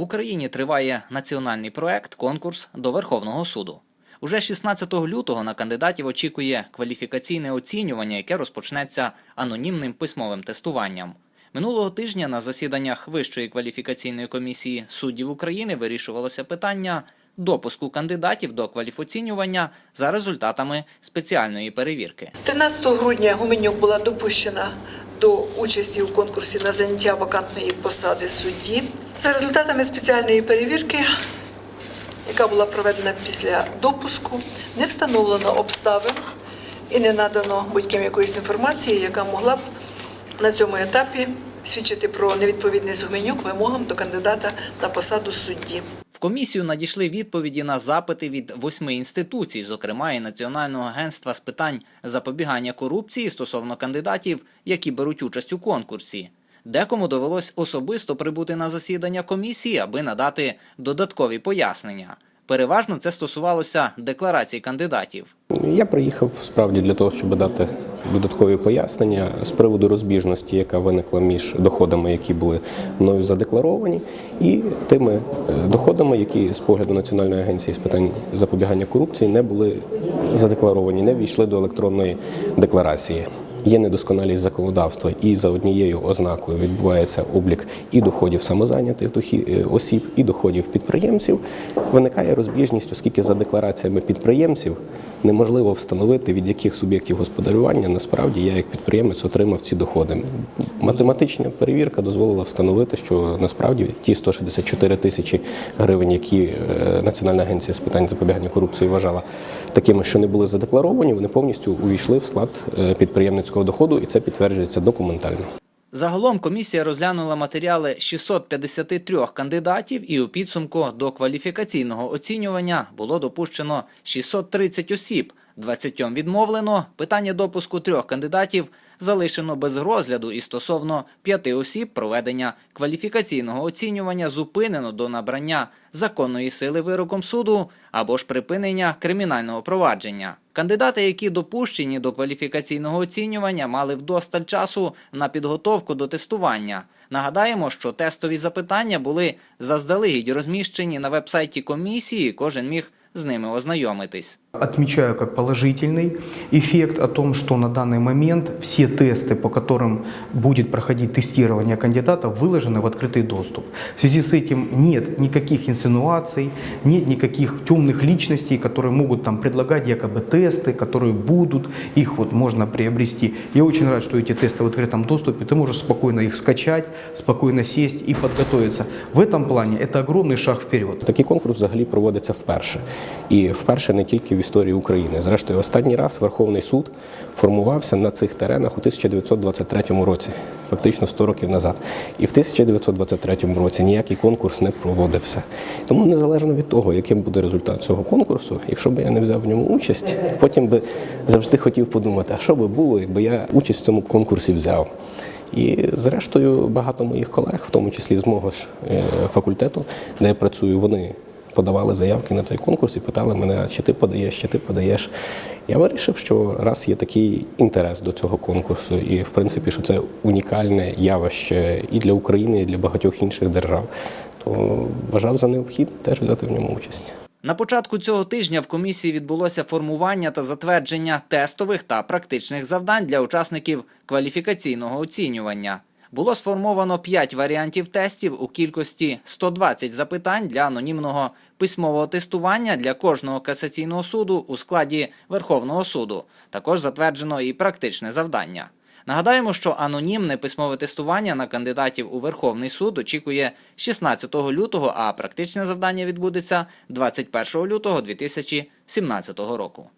В Україні триває національний проект Конкурс до Верховного суду. Уже 16 лютого на кандидатів очікує кваліфікаційне оцінювання, яке розпочнеться анонімним письмовим тестуванням. Минулого тижня на засіданнях Вищої кваліфікаційної комісії суддів України вирішувалося питання допуску кандидатів до кваліфоцінювання за результатами спеціальної перевірки. 13 грудня Гуменюк була допущена до участі у конкурсі на заняття вакантної посади судді. За результатами спеціальної перевірки, яка була проведена після допуску, не встановлено обставин і не надано будь-ким якоїсь інформації, яка могла б на цьому етапі свідчити про невідповідність Гуменюк вимогам до кандидата на посаду судді. Комісію надійшли відповіді на запити від восьми інституцій, зокрема і Національного агентства з питань запобігання корупції стосовно кандидатів, які беруть участь у конкурсі. Декому довелось особисто прибути на засідання комісії, аби надати додаткові пояснення. Переважно це стосувалося декларацій кандидатів. Я приїхав справді для того, щоб дати додаткові пояснення з приводу розбіжності, яка виникла між доходами, які були мною задекларовані, і тими е, доходами, які з погляду Національної агенції з питань запобігання корупції не були задекларовані, не війшли до електронної декларації. Є недосконалість законодавства, і за однією ознакою відбувається облік і доходів самозайнятих е, осіб, і доходів підприємців. Виникає розбіжність, оскільки за деклараціями підприємців неможливо встановити, від яких суб'єктів господарювання насправді я як підприємець отримав ці доходи. Математична перевірка дозволила встановити, що насправді ті 164 тисячі гривень, які е, Національна агенція з питань запобігання корупції вважала такими, що не були задекларовані, вони повністю увійшли в склад е, підприємницького доходу, і це підтверджується документально. Загалом комісія розглянула матеріали 653 кандидатів, і у підсумку до кваліфікаційного оцінювання було допущено 630 осіб. 20 відмовлено. Питання допуску трьох кандидатів залишено без розгляду, і стосовно п'яти осіб проведення кваліфікаційного оцінювання зупинено до набрання законної сили вироком суду або ж припинення кримінального провадження. Кандидати, які допущені до кваліфікаційного оцінювання, мали вдосталь часу на підготовку до тестування. Нагадаємо, що тестові запитання були заздалегідь розміщені на вебсайті комісії. Кожен міг з ними ознайомитись. Отмечаю как положительный эффект о том, что на данный момент все тесты, по которым будет проходить тестирование кандидата, выложены в открытый доступ. В связи с этим нет никаких инсинуаций, нет никаких темных личностей, которые могут там предлагать якобы тесты, которые будут, их вот можно приобрести. Я очень рад, что эти тесты в открытом доступе, ты можешь спокойно их скачать, спокойно сесть и подготовиться. В этом плане это огромный шаг вперед. Такий конкурс взагалі проводиться вперше. І вперше не тільки в історії України. Зрештою, останній раз Верховний суд формувався на цих теренах у 1923 році, фактично 100 років назад. І в 1923 році ніякий конкурс не проводився. Тому незалежно від того, яким буде результат цього конкурсу, якщо б я не взяв в ньому участь, потім би завжди хотів подумати, а що би було, якби я участь в цьому конкурсі взяв. І зрештою багато моїх колег, в тому числі з мого ж е, факультету, де я працюю, вони подавали заявки на цей конкурс і питали мене, чи ти подаєш, чи ти подаєш. Я вирішив, що раз є такий інтерес до цього конкурсу, і в принципі, що це унікальне явище і для України, і для багатьох інших держав, то вважав за необхідне теж взяти в ньому участь. На початку цього тижня в комісії відбулося формування та затвердження тестових та практичних завдань для учасників кваліфікаційного оцінювання. Було сформовано 5 варіантів тестів у кількості 120 запитань для анонімного письмового тестування для кожного касаційного суду у складі Верховного суду. Також затверджено і практичне завдання. Нагадаємо, що анонімне письмове тестування на кандидатів у Верховний суд очікує 16 лютого, а практичне завдання відбудеться 21 лютого 2017 року.